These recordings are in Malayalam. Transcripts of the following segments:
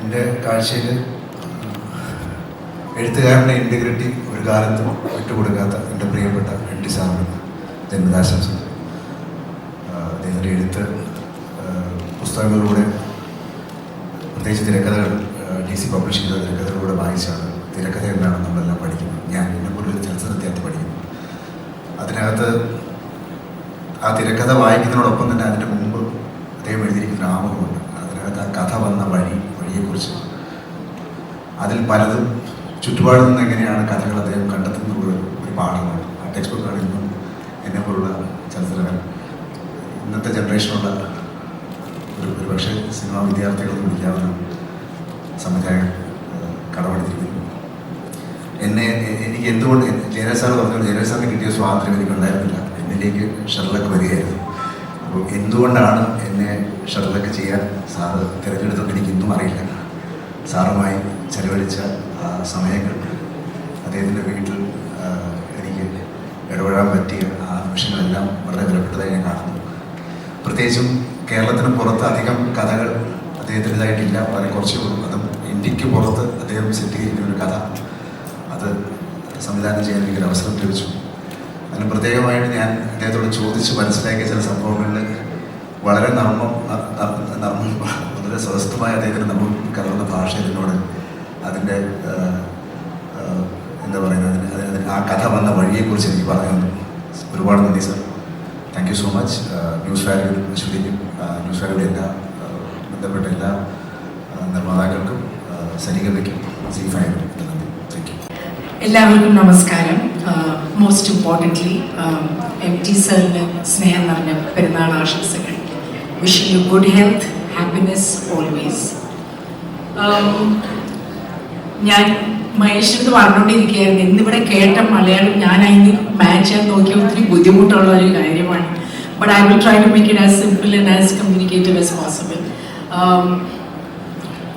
എന്റെ കാഴ്ചയിൽ എഴുത്തുകാരന്റെ ഇന്റഗ്രിറ്റി ഒരു കാലത്തും വിട്ടുകൊടുക്കാത്ത എന്റെ പ്രിയപ്പെട്ട എൻ ടി സാറിന് ജന്മദാശംസ അദ്ദേഹത്തിന്റെ എഴുത്ത് പുസ്തകങ്ങളിലൂടെ പ്രത്യേകിച്ച് തിരക്കഥകൾ ഡി സി പബ്ലിഷ് ചെയ്ത തിരക്കഥകളിലൂടെ വായിച്ചാണ്. തിരക്കഥ എന്താണ് നമ്മളെല്ലാം പഠിക്കുന്നത്. ഞാൻ എന്നെ പോലൊരു ചലച്ചിത്ര വിദ്യാർത്ഥി പഠിക്കുന്നു. അതിനകത്ത് ആ തിരക്കഥ വായിക്കുന്നതിനോടൊപ്പം തന്നെ അതിന്റെ മുമ്പ് അദ്ദേഹം എഴുതിയിരിക്കുന്ന രാമകമുണ്ട് അതിനകത്ത് ആ കഥ വന്ന വഴി അതിൽ പലതും ചുറ്റുപാടിൽ നിന്ന് എങ്ങനെയാണ് കഥകൾ അദ്ദേഹം കണ്ടെത്തുന്നുള്ള ഒരു പാഠമാണ് ആ ടെക്സ്റ്റ് ബുക്കാണ് ഇന്നും എന്നെ പോലുള്ള ചലച്ചിത്രകാരൻ ഇന്നത്തെ ജനറേഷനുള്ള ഒരു ഒരുപക്ഷെ സിനിമാ വിദ്യാർത്ഥികളൊന്നും വിളിക്കാവുന്ന സംവിധായകൻ കടമെടുത്തിരിക്കുന്നു. എന്നെ എനിക്ക് എന്തുകൊണ്ട് ജയരാജ് സാർ പറഞ്ഞു ജയരാജ് സാറിന് കിട്ടിയ സ്വാതന്ത്ര്യം എനിക്കുണ്ടായിരുന്നില്ല എന്നിലേക്ക് ഷെർലക്ക് വരികയായിരുന്നു. അപ്പോൾ എന്തുകൊണ്ടാണ് എന്നെ ഷെർലക്ക് ചെയ്യാൻ സാറ് തിരഞ്ഞെടുത്തത് എനിക്ക് ഇന്നും അറിയില്ല. സാറുമായി ചെലവഴിച്ച സമയങ്ങൾ അദ്ദേഹത്തിന്റെ വീട്ടിൽ എനിക്ക് ഇടപെടാൻ പറ്റിയ ആ നിമിഷങ്ങളെല്ലാം വളരെ വിലപ്പെട്ടതായി ഞാൻ കാണുന്നു. പ്രത്യേകിച്ചും കേരളത്തിന് പുറത്ത് അധികം കഥകൾ അദ്ദേഹത്തിന്റെതായിട്ടില്ല. വളരെ കുറച്ചേ ഉള്ളൂ. അതും ഇന്ത്യയ്ക്ക് പുറത്ത് അദ്ദേഹം സെറ്റ് ചെയ്തിരിക്കുന്ന ഒരു കഥ. അത് സംവിധാനം ചെയ്യാൻ എനിക്കൊരു അവസരം ലഭിച്ചു. അതിന് പ്രത്യേകമായിട്ട് ഞാൻ അദ്ദേഹത്തോട് ചോദിച്ച് മനസ്സിലാക്കിയ ചില സംഭവങ്ങളിൽ വളരെ നർമ്മം നർമ്മം വളരെ സ്വസ്ഥമായ അദ്ദേഹത്തിന് നമ്മൾ കലർന്ന ഭാഷ എന്നോട് അതിന്റെ എന്താ പറയുന്നത് അതിന് അതിന് ആ കഥ വന്ന വഴിയെക്കുറിച്ച് എനിക്ക് പറയുന്നു ഒരുപാട് നന്ദി sir. Thank you so much news value അശ്വതിക്കും news വാല്യൂടെ എല്ലാ ബന്ധപ്പെട്ട എല്ലാ നിർമ്മാതാക്കൾക്കും സരികതയ്ക്കും സി ഫൈവിനും എല്ലാവർക്കും നമസ്കാരം. മോസ്റ്റ് ഇമ്പോർട്ടന്റ്ലി എം ടി സാറിന് സ്നേഹം നിറഞ്ഞ പെരുന്നാൾ ആശംസകൾ. Wish you good health happiness always ഞാൻ മഹേഷിനടുത്ത് പറഞ്ഞുകൊണ്ടിരിക്കുകയായിരുന്നു. ഇന്നിവിടെ കേട്ട മലയാളം ഞാൻ അതിന് മാച്ച് ചെയ്യാൻ നോക്കിയ ഒത്തിരി ബുദ്ധിമുട്ടുള്ള ഒരു കാര്യമാണ്. But I will try to make it as simple and as communicative as possible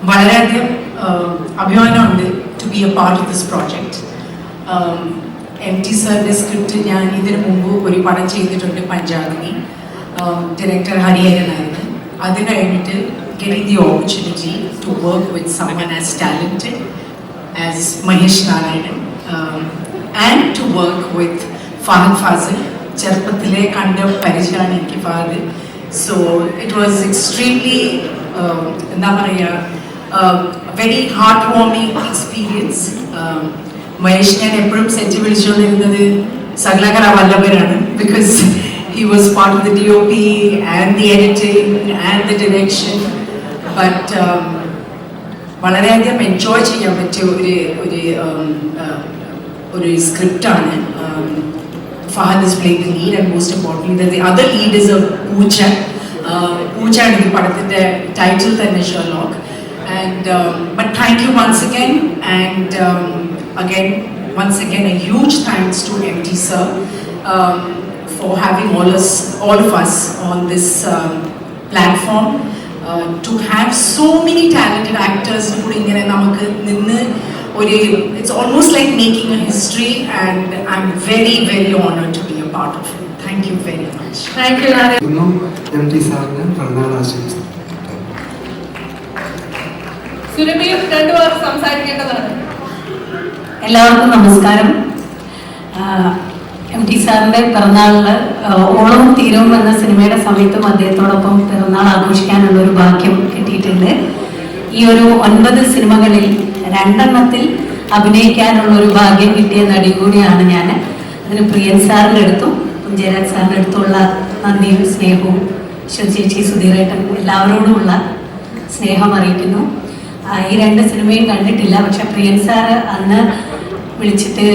വളരെയധികം ആഹ്, അഭിമാനമുണ്ട് to be a part of this project M T സാറിന്റെ സ്ക്രിപ്റ്റ് ഞാൻ ഇതിനു മുമ്പ് ഒരു പടം ചെയ്തിട്ടുണ്ട് പഞ്ചാബിനി ഡയറക്ടർ ഹരിഹരനായിരുന്നു അത് കഴിഞ്ഞിട്ട് getting the opportunity to work with someone as talented as Mahesh Narayanan and to work with Fahadh Faasil ചെറുപ്പത്തിലെ കണ്ട പരിചയമാണ് എനിക്ക് Fahadh so it was extremely എന്താ പറയുക very heart warming experience Mahesh ഞാൻ എപ്പോഴും സെറ്റ് വിളിച്ചുകൊണ്ടിരുന്നത് സകലകല വല്ലഭരാണ് because he was part of the D O P and the editing and the direction but വളരെയധികം എൻജോയ് ചെയ്യാൻ പറ്റിയ ഒരു ഒരു um, uh, ഒരു സ്ക്രിപ്റ്റാണ് Fahadh is playing the lead and most importantly the other lead is a poocha പൂച്ചയാണ് ഈ പടത്തിന്റെ ടൈറ്റിൽ തന്നെ Sherlock and but thank you once again and again once again a huge thanks to MT sir. Um, for having all us all of us on this um, platform uh, to have so many talented actors കൂടി ഇങ്ങനെ നമുക്ക് നിന്ന് ഒരു it's almost like making a history and I'm very very honour to be a part of it thank you very much thank you M T സാറിന് പിറന്നാൾ ആശംസ സുരഭിയും രണ്ടു പേർ സംസാരിക്കേണ്ടതാണ്. എല്ലാവർക്കും നമസ്കാരം. എം ടി സാറിന്റെ പിറന്നാളിൽ ഓണവും തീരവും എന്ന സിനിമയുടെ സമയത്തും അദ്ദേഹത്തോടൊപ്പം പിറന്നാൾ ആഘോഷിക്കാനുള്ള ഒരു ഭാഗ്യം കിട്ടിയിട്ടുണ്ട്. ഈ ഒരു ഒൻപത് സിനിമകളിൽ രണ്ടെണ്ണത്തിൽ അഭിനയിക്കാനുള്ള ഒരു ഭാഗ്യം കിട്ടിയ നടി കൂടിയാണ് ഞാൻ അതിന് പ്രിയൻ സാറിന്റെ അടുത്തും ജയരാജ് സാറിന്റെ അടുത്തുള്ള നന്ദിയും സ്നേഹവും ശ്വ ചേച്ചി സുധീറേട്ടൻ എല്ലാവരോടുമുള്ള സ്നേഹം അറിയിക്കുന്നു. ഈ രണ്ട് സിനിമയും കണ്ടിട്ടില്ല പക്ഷെ പ്രിയൻ സാറ് അന്ന് വിളിച്ചിട്ട്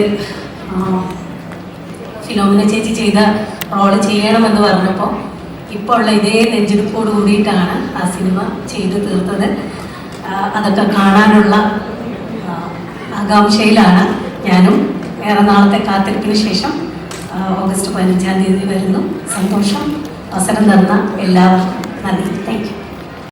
ഫിലോമിന ചേച്ചി ചെയ്ത റോൾ ചെയ്യണമെന്ന് പറഞ്ഞപ്പോൾ ഇപ്പോൾ ഉള്ള ഇതേ നെഞ്ചെടുപ്പോട് കൂടിയിട്ടാണ് ആ സിനിമ ചെയ്തു തീർത്തത്. അതൊക്കെ കാണാനുള്ള ആകാംക്ഷയിലാണ് ഞാനും. ഏറെ നാളത്തെ കാത്തിരിപ്പിന് ശേഷം ഓഗസ്റ്റ് പതിനഞ്ചാം തീയതി വരുന്നു. സന്തോഷം അവസരം തന്ന എല്ലാവർക്കും നന്ദി. Thank you